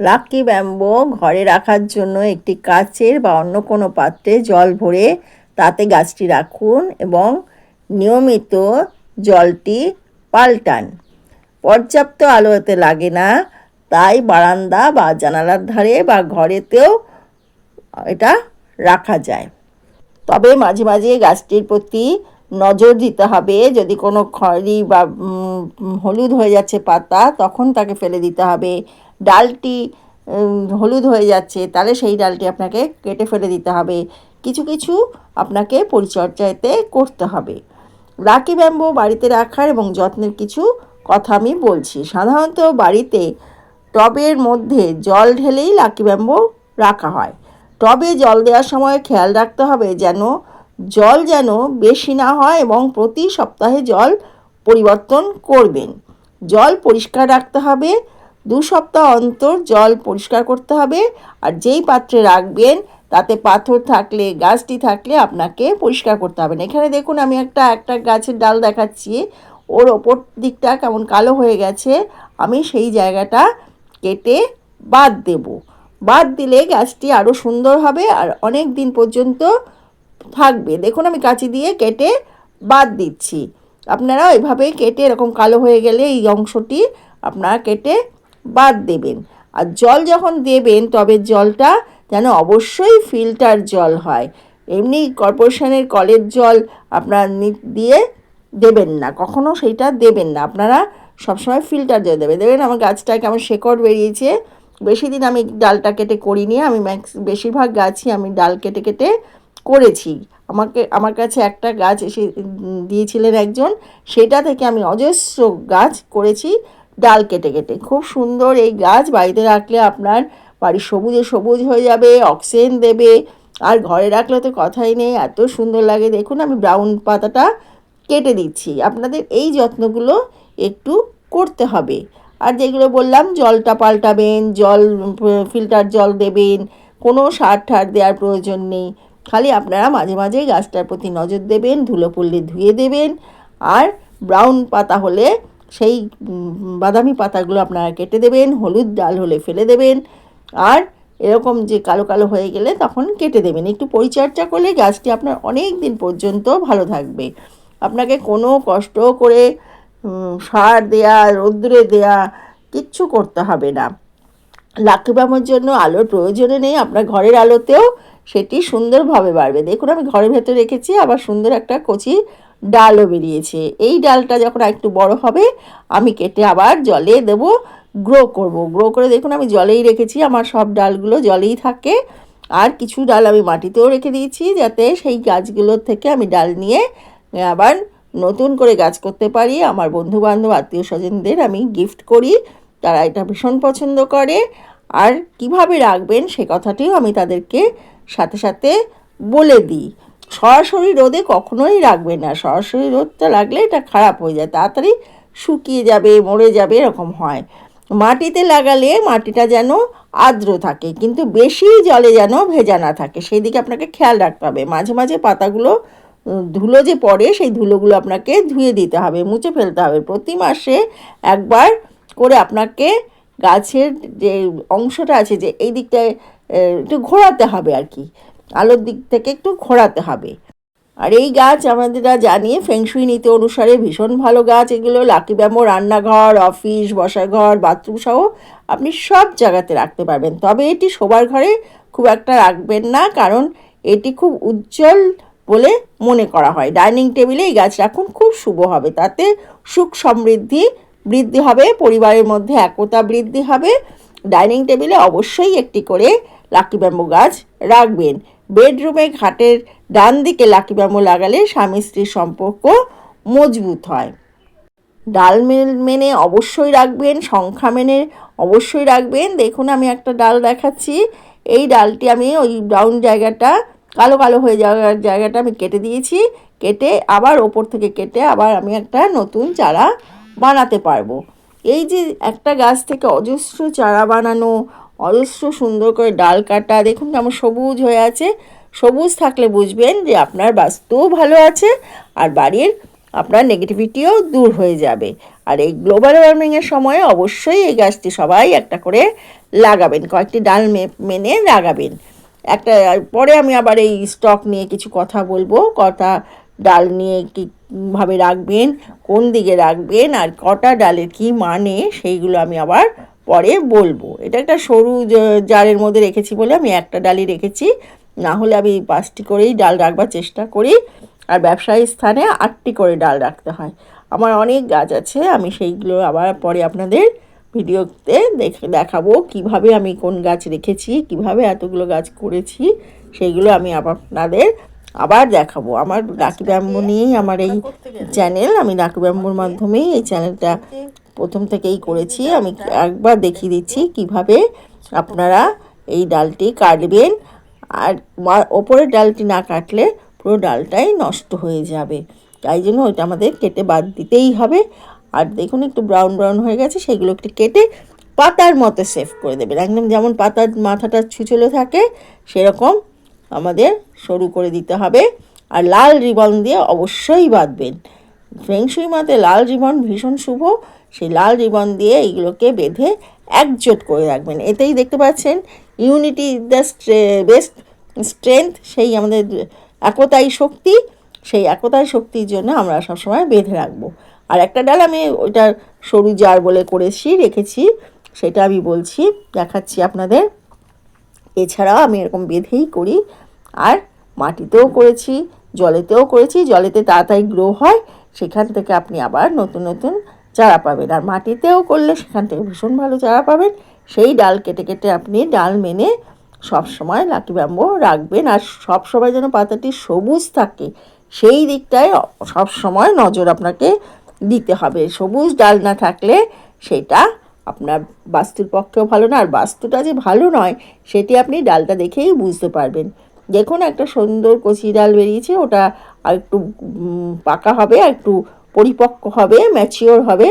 Lucky bamboo ঘরে রাখার জন্য একটি কাচের বা অন্য কোনো পাত্রে জল ভরে তাতে গাছটি রাখুন এবং নিয়মিত জলটি পাল্টান। পর্যাপ্ত আলো লাগে না, তাই বারান্দা বা জানালার ধারে বা ঘরেতেও এটা রাখা যায়। তবে মাঝে মাঝে গাছটির প্রতি নজর দিতে হবে। যদি কোনো খড়ি বা হলুদ হয়ে যাচ্ছে পাতা, তখন তাকে ফেলে দিতে হবে। ডালটি হলুদ হয়ে যাচ্ছে, তাহলে সেই ডালটি আপনাকে কেটে ফেলে দিতে হবে। কিছু কিছু আপনাকে পরিচর্যাতে করতে হবে। লাকি ব্যাম্বো বাড়িতে রাখার এবং যত্নের কিছু কথা আমি বলছি। সাধারণত বাড়িতে টবের মধ্যে জল ঢেলেই লাকি ব্যাম্বো রাখা হয়। টবে জল দেওয়ার সময় খেয়াল রাখতে হবে যেন জল যেন বেশি না হয় এবং প্রতি সপ্তাহে জল পরিবর্তন করবেন। জল পরিষ্কার রাখতে হবে, দু সপ্তাহ অন্তর জল পরিষ্কার করতে হবে আর যেই পাত্রে রাখবেন তাতে পাথর থাকলে, গাছটি থাকলে আপনাকে পরিষ্কার করতে হবে না। এখানে দেখুন আমি একটা একটা গাছের ডাল দেখাচ্ছি, ওর ওপর দিকটা কেমন কালো হয়ে গেছে, আমি সেই জায়গাটা কেটে বাদ দেব। বাদ দিলে গাছটি আরও সুন্দর হবে আর অনেক দিন পর্যন্ত থাকবে। দেখুন, আমি কাঁচি দিয়ে কেটে বাদ দিচ্ছি। আপনারা এভাবে কেটে, এরকম কালো হয়ে গেলে এই অংশটি আপনারা কেটে বাদ দেবেন। আর জল যখন দেবেন, তবে জলটা যেন অবশ্যই ফিল্টার জল হয়। এমনি কর্পোরেশনের কলের জল আপনার দিয়ে দেবেন না। কখনো সেইটা দেবেন না। আপনারা সবসময় ফিল্টার জল দেবেন। দেবেন আমার গাছটা কেমন শেকড় বেরিয়েছে। বেশি দিন আমি ডালটা কেটে করিনি। আমি ম্যাক্স, বেশিরভাগ গাছই আমি ডাল কেটে কেটে করেছি। আমাকে, আমার কাছে একটা গাছ এসে দিয়েছিলেন একজন। সেটা থেকে আমি অজস্র গাছ করেছি ডাল কেটে কেটে। খুব সুন্দর এই গাছ। বাড়িতে রাখলে আপনার বাড়ি সবুজে সবুজ হয়ে যাবে, অক্সিজেন দেবে। আর ঘরে রাখলে তো কথাই নেই, এত সুন্দর লাগে। দেখুন, আমি ব্রাউন পাতাটা কেটে দিচ্ছি। আপনাদের এই যত্নগুলো একটু করতে হবে। আর যেগুলো বললাম, জলটা পাল্টাবেন, জল, ফিল্টার জল দেবেন। কোনো সার ঠার দেওয়ার প্রয়োজন নেই। খালি আপনারা মাঝে মাঝে গাছটার প্রতি নজর দেবেন, ধুলো পড়লে ধুয়ে দেবেন আর ব্রাউন পাতা হলে সেই বাদামি পাতাগুলো আপনারা কেটে দেবেন, হলুদ ডাল হলে ফেলে দেবেন আর এরকম যে কালো কালো হয়ে গেলে তখন কেটে দেবেন। একটু পরিচর্যা করলে গাছটি আপনার অনেক দিন পর্যন্ত ভালো থাকবে। আপনাকে কোনো কষ্ট করে সার দেয়া, রৌদ্রে দেয়া কিচ্ছু করতে হবে না। লাকি জন্য আলোর প্রয়োজনে নেই, আপনার ঘরের আলোতেও সেটি সুন্দরভাবে বাড়বে। দেখুন, আমি ঘরের ভেতরে রেখেছি, আবার সুন্দর একটা কচি ডালও বেরিয়েছে। এই ডালটা যখন একটু বড় হবে, আমি কেটে আবার জলে দেবো, গ্রো করব। গ্রো করে দেখুন, আমি জলেই রেখেছি, আমার সব ডালগুলো জলেই থাকে। আর কিছু ডাল আমি মাটিতেও রেখে দিয়েছি, যাতে সেই গাছগুলোর থেকে আমি ডাল নিয়ে আবার নতুন করে গাছ করতে পারি। আমার বন্ধু বান্ধব আত্মীয় স্বজনদের আমি গিফট করি, তারা এটা ভীষণ পছন্দ করে। আর কীভাবে রাখবেন সে কথাটিও আমি তাদেরকে সাথে সাথে বলে দিই, সরাসরি রোদে কখনোই রাখবেন না। সরাসরি রোদটা লাগলে এটা খারাপ হয়ে যায়, তাড়াতাড়ি শুকিয়ে যাবে, মরে যাবে, এরকম হয়। মাটিতে লাগালে মাটিটা যেন আর্দ্র থাকে, কিন্তু বেশি জলে যেন ভেজা না থাকে। সেই দিকে আপনাকে খেয়াল রাখতে হবে। মাঝে মাঝে পাতাগুলো ধুলো যে পড়ে, সেই ধুলোগুলো আপনাকে ধুয়ে দিতে হবে, মুছে ফেলতে হবে। প্রতি মাসে একবার করে আপনাকে গাছের যে অংশটা আছে, যে এই দিকটায় একটু ঘোরাতে হবে আর কি। আলোর দিক থেকে একটু ঘোরাতে হবে। আর এই গাছ আমাদের জানিয়ে ফেংশুই নীতি অনুসারে ভীষণ ভালো গাছ। এগুলো লাকি ব্যামো রান্নাঘর অফিস বসার ঘর বাথরুম সহ আপনি সব জায়গাতে রাখতে পারবেন। তবে এটি শোবার ঘরে খুব একটা রাখবেন না, কারণ এটি খুব উজ্জ্বল বলে মনে করা হয়। ডাইনিং টেবিলে এই গাছ রাখুন, খুব শুভ হবে। তাতে সুখ সমৃদ্ধি বৃদ্ধি হবে, পরিবারের মধ্যে একতা বৃদ্ধি হবে। ডাইনিং টেবিলে অবশ্যই একটি করে লাকি ব্যাম্বু গাছ রাখবেন। বেডরুমে ঘাটের ডান দিকে লাকি ব্যাম্বু লাগালে স্বামী স্ত্রীর সম্পর্ক মজবুত হয়। ডাল মেনে অবশ্যই রাখবেন, সংখ্যা মেনে অবশ্যই রাখবেন। দেখুন, আমি একটা ডাল দেখাচ্ছি। এই ডালটি আমি ওই ব্রাউন জায়গাটা, কালো কালো হয়ে যাওয়ার জায়গাটা আমি কেটে দিয়েছি। কেটে আবার ওপর থেকে কেটে আবার আমি একটা নতুন চারা বানাতে পারব। এই যে একটা গাছ থেকে অজস্র চারা বানানো, অজস্র সুন্দর করে ডাল কাটা, দেখুন কেমন সবুজ হয়ে আছে। সবুজ থাকলে বুঝবেন যে আপনার বাস্তুও ভালো আছে আর বাড়ির আপনার নেগেটিভিটিও দূর হয়ে যাবে। আর এই গ্লোবাল ওয়ার্মিংয়ের সময় অবশ্যই এই গাছটি সবাই একটা করে লাগাবেন, কয়েকটি ডাল মেনে লাগাবেন। একটা পরে আমি আবার এই স্টক নিয়ে কিছু কথা বলব। কথা ডাল নিয়ে কীভাবে রাখবেন, কোন দিকে রাখবেন আর কটা ডালের কি মানে সেইগুলো আমি আবার পরে বলব। এটা একটা সরু জারের মধ্যে রেখেছি বলে আমি একটা ডালই রেখেছি। না হলে আমি পাঁচটি করেই ডাল রাখবার চেষ্টা করি আর ব্যবসায়ী স্থানে আটটি করে ডাল রাখতে হয়। আমার অনেক গাছ আছে, আমি সেইগুলো আবার পরে আপনাদের ভিডিওতে দেখে দেখাবো কীভাবে আমি কোন গাছ রেখেছি, কীভাবে এতগুলো গাছ করেছি, সেইগুলো আমি আপনাদের আবার দেখাবো। আমার ডাকি ব্যাম্বু নিয়েই আমার এই চ্যানেল আমি ডাকি ব্যাম্বুর মাধ্যমেই এই চ্যানেলটা প্রথম থেকেই করেছি। আমি একবার দেখিয়ে দিচ্ছি কীভাবে আপনারা এই ডালটি কাটবেন। আর ওপরের ডালটি না কাটলে পুরো ডালটাই নষ্ট হয়ে যাবে। তাই জন্য ওইটা আমাদের কেটে বাদ দিতেই হবে। আর দেখুন একটু ব্রাউন ব্রাউন হয়ে গেছে সেগুলো একটু কেটে পাতার মতো সেভ করে দেবেন। একদম যেমন পাতার মাথাটা ছুচলো থাকে সেরকম আমাদের সরু করে দিতে হবে। আর লাল রিবন দিয়ে অবশ্যই বাঁধবেন। ফেংশুই মতে লাল রিবন ভীষণ শুভ। সেই লাল রিবন দিয়ে এইগুলোকে বেঁধে একজোট করে রাখবেন। এতেই দেখতে পাচ্ছেন ইউনিটি দ্য বেস্ট স্ট্রেংথ, সেই আমাদের একতাই শক্তি। সেই একতাই শক্তির জন্য আমরা সবসময় বেঁধে রাখব। আর একটা ডাল আমি ওইটা সরু জার বলে করেছি, রেখেছি, সেটা আমি বলছি, দেখাচ্ছি আপনাদের। এছাড়াও আমি এরকম বেঁধেই করি। আর মাটিতেও করেছি, জলেতেও করেছি, জলেতে তাড়াতাড়ি গ্রো হয়, সেখান থেকে আপনি আবার নতুন নতুন চারা পাবেন। আর মাটিতেও করলে সেখান থেকে ভীষণ ভালো চারা পাবেন। সেই ডাল কেটে কেটে আপনি ডাল মেনে সব সময় লাকি ব্যাম্বো রাখবেন। আর সব সময় যেন পাতাটি সবুজ থাকে, সেই দিকটায় সব সময় নজর আপনাকে দিতে হবে। সবুজ ডাল না থাকলে সেটা আপনার বাস্তুর পক্ষেও ভালো না। আর বাস্তুটা যে ভালো নয়, সেটি আপনি ডালটা দেখেই বুঝতে পারবেন। দেখুন, একটা সুন্দর কচি ডাল বেরিয়েছে, ওটা আর একটু পাকা হবে, আর একটু পরিপক্ক হবে ম্যাচিওর হবে।